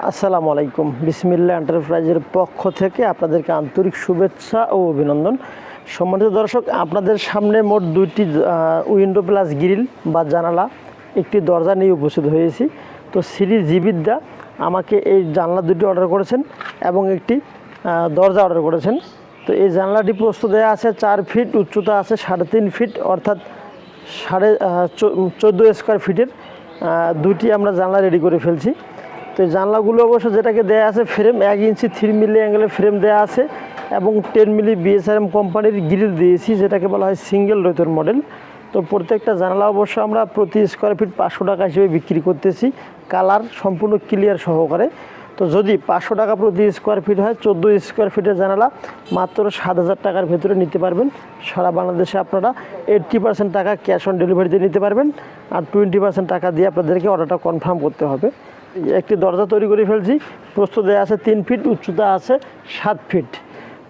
আসসালামু আলাইকুম। বিসমিল্লা এন্টারপ্রাইজের পক্ষ থেকে আপনাদেরকে আন্তরিক শুভেচ্ছা ও অভিনন্দন। সম্মানিত দর্শক, আপনাদের সামনে মোট দুইটি উইন্ডো প্লাস গ্রিল বা জানালা, একটি দরজা নিয়ে উপস্থিত হয়েছি। তো শ্রী জীবিদ্যা আমাকে এই জানলা দুটি অর্ডার করেছেন এবং একটি দরজা অর্ডার করেছেন। তো এই জানলাটি প্রস্তুত দেওয়া আছে চার ফিট, উচ্চতা আছে সাড়ে তিন ফিট, অর্থাৎ সাড়ে চোদ্দ স্কোয়ার ফিটের দুটি আমরা জানলা রেডি করে ফেলছি। তো জানলাগুলো অবশ্য যেটাকে দেয়া আছে ফ্রেম এক ইঞ্চি থ্রি মিলি অ্যাঙ্গেলের ফ্রেম দেওয়া আছে এবং টেন মিলি বিএসআরএম কোম্পানির গ্রিল দিয়েছি, যেটাকে বলা হয় সিঙ্গেল রৈতর মডেল তো প্রত্যেকটা জানালা অবশ্য আমরা প্রতি স্কোয়ার ফিট পাঁচশো টাকা হিসেবে বিক্রি করতেছি কালার সম্পূর্ণ ক্লিয়ার সহকারে। তো যদি পাঁচশো টাকা প্রতি স্কোয়ার ফিট হয়, চোদ্দ স্কোয়ার ফিটের জানালা, মাত্র সাত হাজার টাকার ভেতরে নিতে পারবেন। সারা বাংলাদেশে আপনারা এইট্টি পার্সেন্ট টাকা ক্যাশ অন ডেলিভারিতে নিতে পারবেন, আর টোয়েন্টি পার্সেন্ট টাকা দিয়ে আপনাদেরকে অর্ডারটা কনফার্ম করতে হবে। একটি দরজা তৈরি করে ফেলছি। প্রস্তুত দেওয়া আছে তিন ফিট উচ্চতা আছে সাত ফিট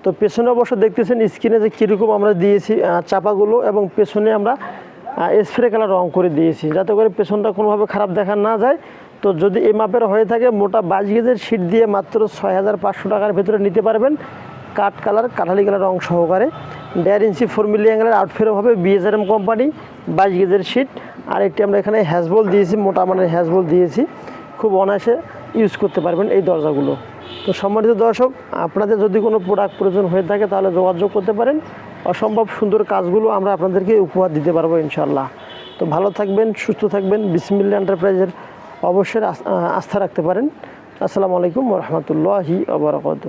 তো পেছনে অবশ্য দেখতেছেন স্ক্রিনে যে কীরকম আমরা দিয়েছি চাপাগুলো এবং পেছনে আমরা স্প্রে কালার রং করে দিয়েছি। যাতে করে পেছনটা কোনোভাবে খারাপ দেখা না যায়। তো যদি এই মাপের হয়ে থাকে, মোটা বাইশ গেজের শিট দিয়ে মাত্র ছয় হাজার পাঁচশো টাকার ভেতরে নিতে পারবেন। কাঠ কালার, কাঠালি কালার রং সহকারে। দেড় ইঞ্চি ফোর মিলি অ্যাঙ্গেলের আউটফেরও হবে বিএসআরএম কোম্পানি বাইশ গেজের শিট আর একটি আমরা এখানে হ্যাজবল দিয়েছি, মোটা মানের হ্যাজবল দিয়েছি। খুব অনায়াসে ইউজ করতে পারবেন এই দরজাগুলো। তো সম্মানিত দর্শক, আপনাদের যদি কোনো প্রোডাক্ট প্রয়োজন হয়ে থাকে তাহলে যোগাযোগ করতে পারেন। অসম্ভব সুন্দর কাজগুলো আমরা আপনাদেরকে উপহার দিতে পারব ইনশাল্লাহ তো ভালো থাকবেন, সুস্থ থাকবেন বিসমিল্লা এন্টারপ্রাইজের অবশ্যই আস্থা রাখতে পারেন। আসসালামু আলাইকুম রহমতুল্লাহি আবরকাত